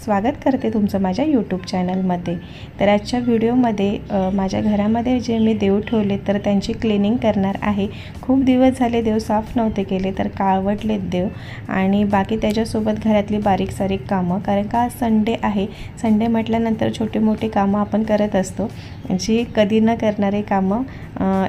स्वागत करते तुमचं माझ्या यूट्यूब चॅनलमध्ये तर आजच्या व्हिडिओमध्ये माझ्या घरामध्ये जे मी देव ठेवले तर त्यांची क्लिनिंग करणार आहे. खूप दिवस झाले देव साफ नव्हते केले तर काळवटलेत देव. आणि बाकी त्याच्यासोबत घरातली बारीक सारीक कामं कारण का आज संडे आहे. संडे म्हटल्यानंतर छोटी मोठी कामं आपण करत असतो. जी कधी न करणारे कामं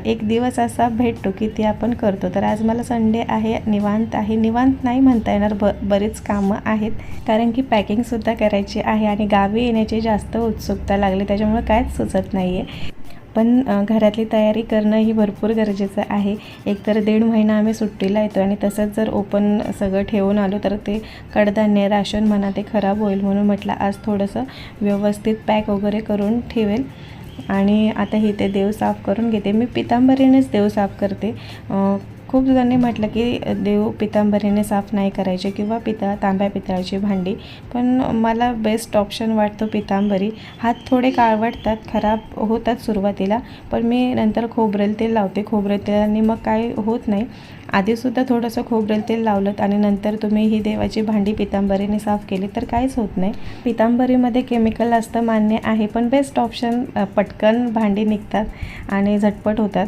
एक दिवस असा भेटतो की ती आपण करतो. तर आज मला संडे आहे निवांत आहे. निवांत नाही म्हणता येणार ब बरीच कामं आहेत. कारण की पॅकिंगसुद्धा करायची आहे आणि गावी येण्याची जास्त उत्सुकता लागली त्याच्यामुळे काहीच सुचत नाही आहे पण घरातली तयारी करणं ही भरपूर गरजेचं आहे. एकतर दीड महिना आम्ही सुट्टीला येतो आणि तसंच जर ओपन सगळं ठेवून आलो तर ते कडधान्य राशन म्हणा ते खराब होईल म्हणून म्हटलं आज थोडंसं व्यवस्थित पॅक वगैरे करून ठेवेल. आणि आता ही ते देव साफ करून घेते. मी पितांबरीनेच देव साफ करते. खूप जणांनी म्हटलं की देव पितांबरीने साफ नाही करायचे किंवा पिता तांब्या पितळाची भांडी. पण मला बेस्ट ऑप्शन वाटतो पितांबरी. हात थोडे काळवटतात खराब होतात सुरुवातीला पण मी नंतर खोबरेल तेल लावते. खोबरेल तेलाने मग काय होत नाही. आधीसुद्धा थोडंसं खोबरेल तेल लावलं आणि नंतर तुम्ही ही देवाची भांडी पितांबरीने साफ केली तर काहीच होत नाही. पितांबरीमध्ये केमिकल असतं मान्य आहे पण बेस्ट ऑप्शन पटकन भांडी निघतात आणि झटपट होतात.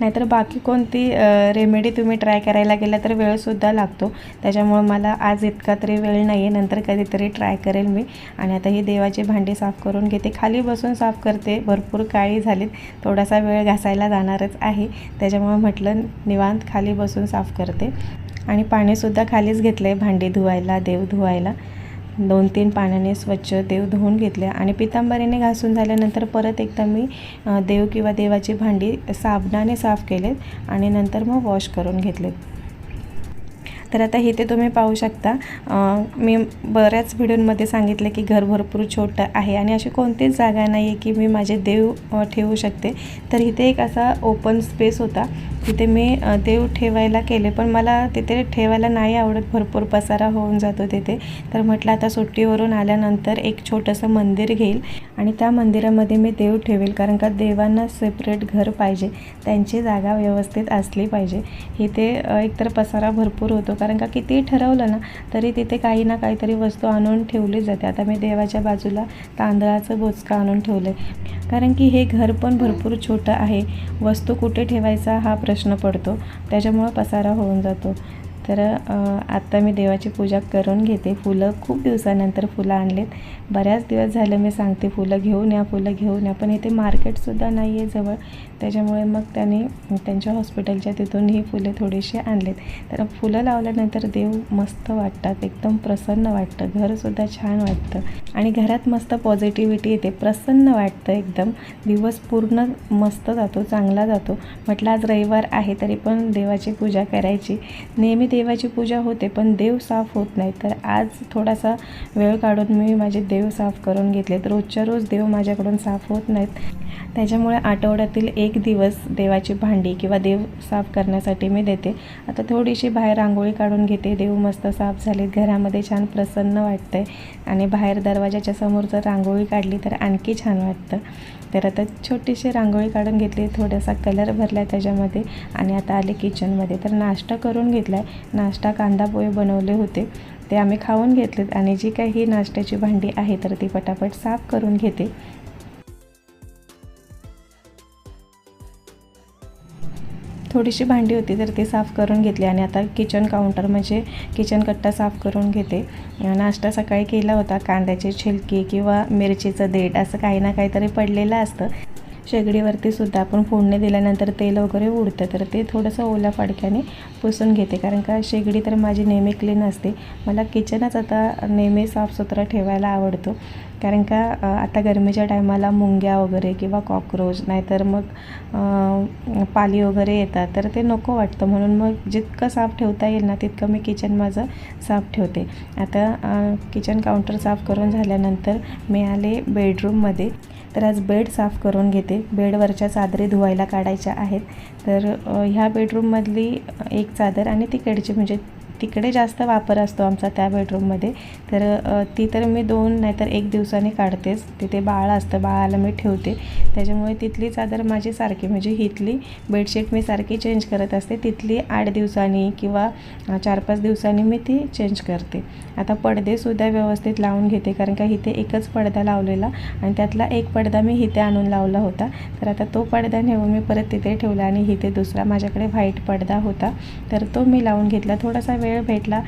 नाहीतर बाकी कोणती रेमेडी तुम्ही ट्राय करायला गेला तर वेळसुद्धा लागतो. त्याच्यामुळं मला आज इतका तरी वेळ नाही आहे नंतर कधीतरी ट्राय करेल मी. आणि आता ही देवाची भांडी साफ करून घेते. खाली बसून साफ करते. भरपूर काळी झालीत. थोडासा वेळ घासायला जाणारच आहे. त्याच्यामुळं म्हटलं निवांत खाली बसून साफ करते. आणि पाणीसुद्धा खालीच घेतलं आहे भांडी धुवायला देव धुवायला. दोन तीन पाण्याने स्वच्छ देव धुवून घेतले आणि पितांबरीने घासून झाल्यानंतर परत एकदा मी देव किंवा देवाची भांडी साबणाने साफ केलेत आणि नंतर मग वॉश करून घेतलेत. तर आता इथे तुम्ही पाहू शकता मी बऱ्याच व्हिडिओमध्ये सांगितले की घर भरपूर छोटं आहे आणि अशी कोणतीच जागा नाही आहे की मी माझे देव ठेवू शकते. तर इथे एक असा ओपन स्पेस होता तिथे मी देव ठेवायला केले पण मला तिथे ठेवायला नाही आवडत. भरपूर पसारा होऊन जातो तिथे. तर म्हटलं आता सुट्टीवरून आल्यानंतर एक छोटंसं मंदिर घेईल आणि त्या मंदिरामध्ये मी देव ठेवेल कारण का देवांना सेपरेट घर पाहिजे. त्यांची जागा व्यवस्थित असली पाहिजे. इथे एकतर पसारा भरपूर होतो कारण का कितीही ठरवलं ना तरी तिथे काही ना काहीतरी वस्तू आणून ठेवली जाते. आता मी देवाच्या बाजूला तांदळाचं बोचका आणून ठेवलं आहे कारण की हे घर पण भरपूर छोटं आहे. वस्तू कुठे ठेवायचा हा प्रश्न प्रश्न पडतो. त्याच्यामुळं पसारा होऊन जातो. तर आत्ता मी देवाची पूजा करून घेते. फुलं खूप दिवसानंतर फुलं आणलेत. बऱ्याच दिवस झालं मी सांगते फुलं घेऊन या फुलं घेऊन या पण इथे मार्केटसुद्धा नाही आहे जवळ. त्याच्यामुळे मग त्याने त्यांच्या हॉस्पिटलच्या तिथून ही फुले थोडीशी आणलेत. तर फुलं लावल्यानंतर देव मस्त वाटतात एकदम प्रसन्न वाटतं. घरसुद्धा छान वाटतं. आणि घरात मस्त पॉझिटिव्हिटी येते. प्रसन्न वाटतं एकदम. दिवस पूर्ण मस्त जातो चांगला जातो. म्हटलं आज रविवार आहे तरी पण देवाची पूजा करायची. नेहमी देवाची पूजा होते पण देव साफ होत नाही. तर आज थोडासा वेळ काढून मी माझे देव साफ करून घेतले. तर रोजच्या रोज देव माझ्याकडून साफ होत नाहीत. त्याच्यामुळे आठवड्यातील एक दिवस देवाची भांडी किंवा देव साफ करण्यासाठी मी देते. आता थोडीशी बाहेर रांगोळी काढून घेते. देव मस्त साफ झाले घरामध्ये छान प्रसन्न वाटतंय. आणि बाहेर दरवाजाच्या समोर जर रांगोळी काढली तर आणखी छान वाटतं. तर आता छोटीशी रांगोळी काढून घेतली थोडासा कलर भरला आहे त्याच्यामध्ये आणि आता आले किचनमध्ये तर नाश्ता करून घेतला आहे नाश्ता कांदा पोहे बनवले होते. ते आम्ही खाऊन घेतलेत आणि जी काही ही नाश्त्याची भांडी आहे तर ती पटापट साफ करून घेते. थोडीशी भांडी होती तर ती साफ करून घेतली आणि आता किचन काउंटर म्हणजे किचन कट्टा साफ करून घेते. नाश्ता सकाळी केला होता कांद्याची छिलकी किंवा मिरचीचं देठ असं काही ना काहीतरी पडलेलं असतं. शेगडीवरती सुद्धा आपण फोडणी दिल्यानंतर तेल वगैरे उडतं तर ते थोडंसं ओल्या फाडक्याने पुसून घेते. कारण का शेगडी तर माझी नेहमी क्लीन असते. मला किचनच आता नेहमी साफसुथरा ठेवायला आवडतो. कारण का आता गरमीच्या टायमाला मुंग्या वगैरे किंवा कॉक्रोच नाहीतर मग पाली वगैरे येतात तर ते नको वाटतं. म्हणून मग जितकं साफ ठेवता येईल ना तितकं मी किचन माझं साफ ठेवते. आता किचन काउंटर साफ करून झाल्यानंतर मी आले बेडरूममध्ये तर आज बेड साफ करून घेते. बेडवरच्या चादरी धुवायला काढायच्या आहेत. तर ह्या बेडरूममधली एक चादर आणि तिकडची म्हणजे तिकडे जास्त वापर असतो आमचा त्या बेडरूममध्ये तर ती तर मी दोन नाहीतर एक दिवसाने काढतेच. तिथे बाळ असतं बाळाला मी ठेवते. त्याच्यामुळे तिथली चादर माझी सारखी म्हणजे हिथली बेडशीट मी सारखी चेंज करत असते. तिथली आठ दिवसांनी किंवा चार पाच दिवसांनी मी ती चेंज करते. आता पडदेसुद्धा व्यवस्थित लावून घेते कारण का इथे एकच पडदा लावलेला आणि त्यातला एक पडदा मी इथे आणून लावला होता. तर आता तो पडदा नेऊन मी परत तिथे ठेवला आणि इथे दुसरा माझ्याकडे व्हाईट पडदा होता. तर तो मी लावून घेतला. थोडासा वेळ भेटला.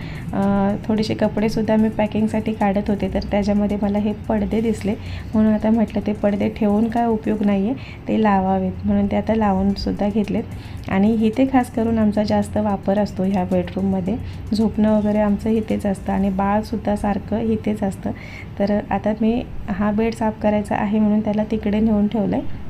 थोडेसे कपडेसुद्धा मी पॅकिंगसाठी काढत होते तर त्याच्यामध्ये मला हे पडदे दिसले. म्हणून आता म्हटलं ते पडदे ठेवून काय उपयोग नाही आहे ते लावावेत. म्हणून ते आता लावूनसुद्धा घेतलेत. आणि इथे खास करून आमचा जास्त वापर असतो ह्या बेडरूममध्ये. झोपणं वगैरे आमचं इथेच असतं आणि बाळसुद्धा सारखं इथेच असतं. तर आता मी हा बेड साफ करायचा आहे म्हणून त्याला तिकडे नेऊन ठेवलं आहे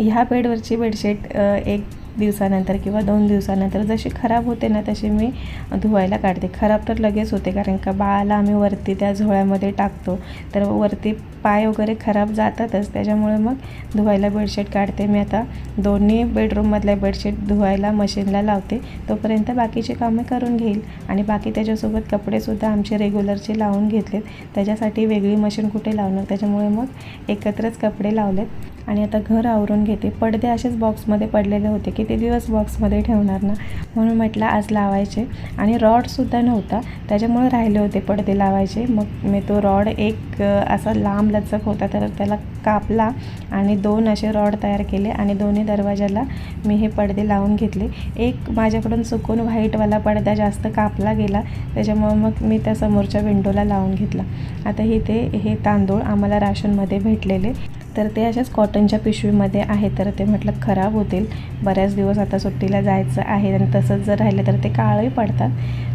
ह्या बेडवरची बेडशीट एक दिवसानंतर किंवा दोन दिवसानंतर जशी खराब होते ना तशी मी धुवायला काढते. खराब तर लगेच होते कारण का बाळाला आम्ही वरती त्या झोळ्यामध्ये टाकतो. तर वरती पाय वगैरे खराब जातातच त्याच्यामुळे मग धुवायला बेडशीट काढते. मी आता दोन्ही बेडरूममधल्या बेडशीट धुवायला मशीनला लावते. तोपर्यंत बाकीची कामं करून घेईल. आणि बाकी त्याच्यासोबत कपडेसुद्धा आमचे रेग्युलरचे लावून घेतलेत. त्याच्यासाठी वेगळी मशीन कुठे लावणार? त्याच्यामुळे मग एकत्रच कपडे लावलेत. आणि आता घर आवरून घेते. पडदे असेच बॉक्समध्ये पडलेले होते की ते दिवस बॉक्समध्ये ठेवणार ना? म्हणून म्हटलं आज लावायचे. आणि रॉडसुद्धा नव्हता. त्याच्यामुळे राहिले होते पडदे लावायचे. मग मी तो रॉड एक असा लांब लचक होता तर त्याला कापला आणि दोन असे रॉड तयार केले आणि दोन्ही दरवाजाला मी हे पडदे लावून घेतले. एक माझ्याकडून चुकून व्हाईटवाला पडदा जास्त कापला गेला. त्याच्यामुळे मग मी त्या समोरच्या विंडोला लावून घेतला. आता इथे हे तांदूळ आम्हाला राशनमध्ये भेटलेले. तर ते अशाच कॉटनच्या पिशवीमध्ये आहे. तर ते म्हटलं खराब होतील. बऱ्याच दिवस आता सुट्टीला जायचं आहे आणि तसंच जर राहिलं तर ते काळंही पडतात.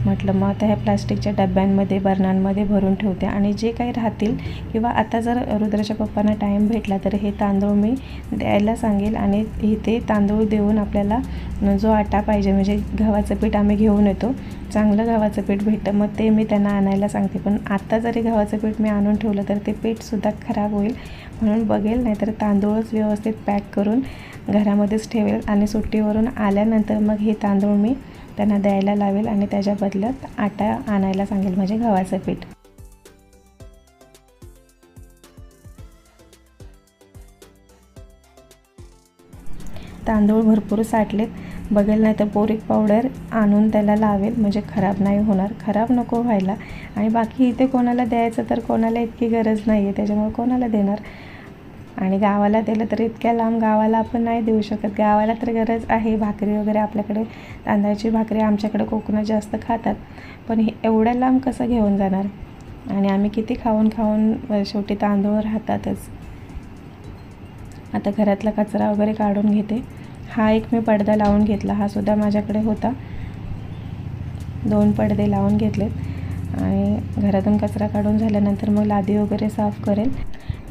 म्हटलं मग आता ह्या प्लास्टिकच्या डब्यांमध्ये बर्नांमध्ये भरून ठेवते आणि जे काही राहतील किंवा आता जर रुद्राच्या पप्पांना टाईम भेटला तर हे तांदूळ मी द्यायला सांगेल आणि इथे तांदूळ देऊन आपल्याला जो आटा पाहिजे म्हणजे गव्हाचं पीठ आम्ही घेऊन येतो. चांगलं गव्हाचं पीठ भेटतं. मग ते मी त्यांना आणायला सांगते. पण आत्ता जरी गव्हाचं पीठ मी आणून ठेवलं तर ते पीठसुद्धा खराब होईल. म्हणून बघेल नाहीतर तांदूळच व्यवस्थित पॅक करून घरामध्येच ठेवेल आणि सुट्टीवरून आल्यानंतर मग हे तांदूळ मी त्यांना द्यायला लावेल आणि त्याच्या बदल्यात आटा आणायला सांगेल म्हणजे गव्हाचं पीठ. तांदूळ भरपूर साठलेत. बघेल नाही तर बोरिक पावडर आणून त्याला लावेल म्हणजे खराब नाही होणार. खराब नको व्हायला. आणि बाकी इथे कोणाला द्यायचं तर कोणाला इतकी गरज नाही आहे त्याच्यामुळे कोणाला देणार? आणि गावाला दिलं तर इतक्या लांब गावाला आपण नाही देऊ शकत. गावाला तर गरज आहे. भाकरी वगैरे आपल्याकडे तांदळाची भाकरी आमच्याकडे कोकणात जास्त खातात. पण हे एवढ्या लांब कसं घेऊन जाणार? आणि आम्ही किती खाऊन खाऊन शेवटी तांदूळ राहतातच. आता घरातला कचरा वगैरे काढून घेते. हा एक मी पडदा लावून घेतला. हा सुद्धा माझ्याकडे होता. दोन पडदे लावून घेतलेत. आणि घरातून कचरा काढून झाल्यानंतर मग लादी वगैरे साफ करेल.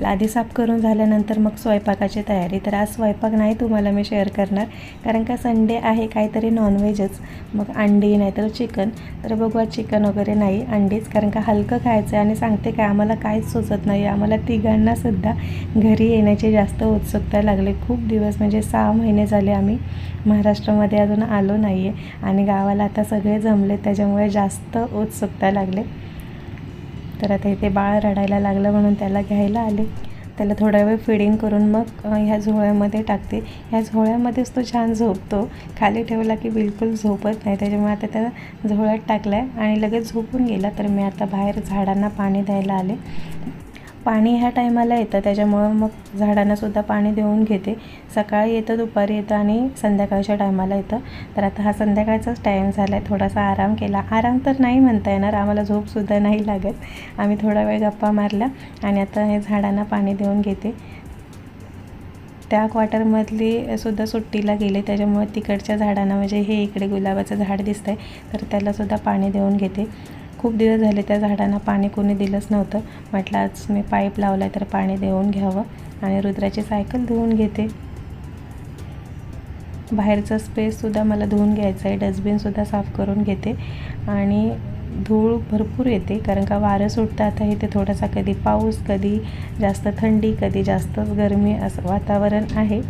लादी साफ करून झाल्यानंतर मग स्वयंपाकाची तयारी. तर आज स्वयंपाक नाही तुम्हाला मी शेअर करणार. कारण का संडे आहे काहीतरी नॉनव्हेजच मग अंडी नाहीतर चिकन तर बघू चिकन वगैरे नाही अंडीच. कारण का हलकं खायचं आहे आणि सांगते काय आम्हाला काहीच सुचत नाही. आम्हाला तिघांनासुद्धा घरी येण्याची जास्त उत्सुकता लागली. खूप दिवस म्हणजे सहा महिने झाले आम्ही महाराष्ट्रामध्ये अजून आलो नाही आहे आणि गावाला आता सगळे जमले त्याच्यामुळे जास्त उत्सुकता लागले. तर आता इथे बाळ रडायला लागलं म्हणून त्याला घ्यायला आले. त्याला थोडा वेळ फिडिंग करून मग ह्या झोळ्यामध्ये टाकते. ह्या झोळ्यामध्येच तो छान झोपतो. खाली ठेवला की बिलकुल झोपत नाही. त्याच्यामुळे आता त्याला झोळ्यात टाकला आहे आणि लगेच झोपून गेला. तर मी आता बाहेर झाडांना पाणी द्यायला आले. पाणी ह्या टायमाला येतं त्याच्यामुळं मग झाडांनासुद्धा पाणी देऊन घेते. सकाळी येतं दुपारी येतं आणि संध्याकाळच्या टायमाला येतं. तर आता हा संध्याकाळचाच टाईम झाला आहे थोडासा आराम केला. आराम तर नाही म्हणता येणार आम्हाला झोपसुद्धा नाही लागत. आम्ही थोडा वेळ गप्पा मारला आणि आता हे झाडांना पाणी देऊन घेते. त्या क्वार्टरमधली सुद्धा सुट्टीला गेले त्याच्यामुळे तिकडच्या झाडांना म्हणजे हे इकडे गुलाबाचं झाड दिसतंय तर त्यालासुद्धा पाणी देऊन घेते. खूप दिवस झाले त्या झाडांना पाणी कोणी दिलंच नव्हतं. म्हटलं आज मी पाईप लावला आहे तर पाणी देऊन घ्यावं आणि रुद्राची सायकल धुवून घेते. बाहेरचा स्पेससुद्धा मला धुवून घ्यायचा आहे डस्टबिनसुद्धा साफ करून घेते आणि धूळ भरपूर येते कारण का वारं सुटतं आता इथे थोडासा कधी पाऊस कधी जास्त थंडी कधी जास्तच गरमी असं वातावरण आहे.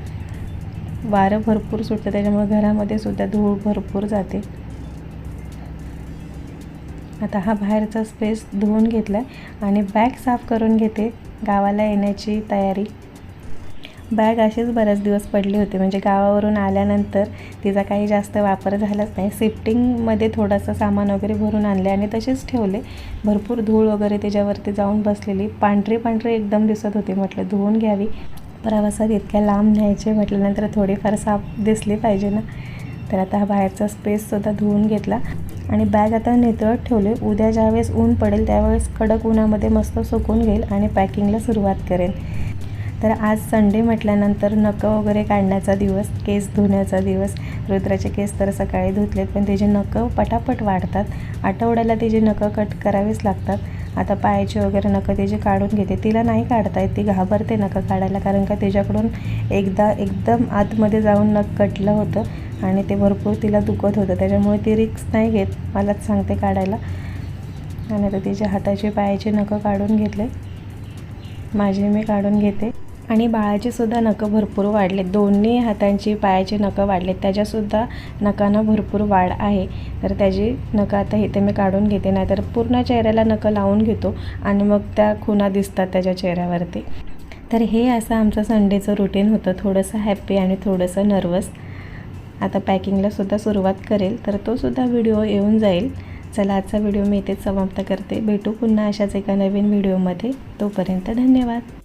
वारं भरपूर सुटतं त्याच्यामुळे घरामध्ये सुद्धा धूळ भरपूर जाते. आता हा बाहेरचा स्पेस धुवून घेतला आहे आणि बॅग साफ करून घेते गावाला येण्याची तयारी. बॅग असेच बरेच दिवस पडली होती. म्हणजे गावावरून आल्यानंतर तिचा काही जास्त वापर झालाच नाही. शिफ्टिंगमध्ये थोडंसं सामान वगैरे भरून आणले आणि तसेच ठेवले. भरपूर धूळ वगैरे त्याच्यावरती जाऊन बसलेली. पांढरी पांढरी एकदम दिसत होती. म्हटलं धुवून घ्यावी. प्रवासात इतक्या लांब न्यायचे म्हटल्यानंतर थोडीफार साफ दिसली पाहिजे ना. तर आता हा बाहेरचा स्पेससुद्धा धुवून घेतला. आणि बॅग आता नितळत ठेवले. उद्या ज्यावेळेस ऊन पडेल त्यावेळेस कडक उन्हामध्ये मस्त सुकून घेईल आणि पॅकिंगला सुरुवात करेन. तर आज संडे म्हटल्यानंतर नखं वगैरे काढण्याचा दिवस केस धुण्याचा दिवस. रुद्राचे केस तर सकाळी धुतलेत पण त्याचे नखं पटापट वाढतात. आठवड्याला त्याचे नखं कट करावेच लागतात. आता पायाचे वगैरे नखं त्याचे काढून घेते तिला नाही काढता येत. ती घाबरते नखं काढायला कारण का त्याच्याकडून एकदा एकदम आतमध्ये जाऊन नख कटलं होतं. आणि ते भरपूर तिला दुखत होतं. त्याच्यामुळे ती रिक्स नाही घेत. मलाच सांगते काढायला. आणि आता तिच्या हाताचे पायाचे नखं काढून घेतले. माझे मी काढून घेते. आणि बाळाचीसुद्धा नखं भरपूर वाढले दोन्ही हातांची पायाची नखं वाढले त्याच्यासुद्धा नखांना भरपूर वाढ आहे. तर त्याची नखं आता इथे मी काढून घेते. नाहीतर पूर्ण चेहऱ्याला नखं लावून घेतो. आणि मग त्या खुणा दिसतात त्याच्या चेहऱ्यावरती. तर हे असं आमचं संडेचं रुटीन होतं. थोडंसं हॅप्पी आणि थोडंसं नर्वस आता पॅकिंगलासुद्धा सुरुवात करेल तर तोसुद्धा व्हिडिओ येऊन जाईल. चला आजचा व्हिडिओ मी इथेच समाप्त करते. भेटू पुन्हा अशाच एका नवीन व्हिडिओमध्ये. तोपर्यंत धन्यवाद.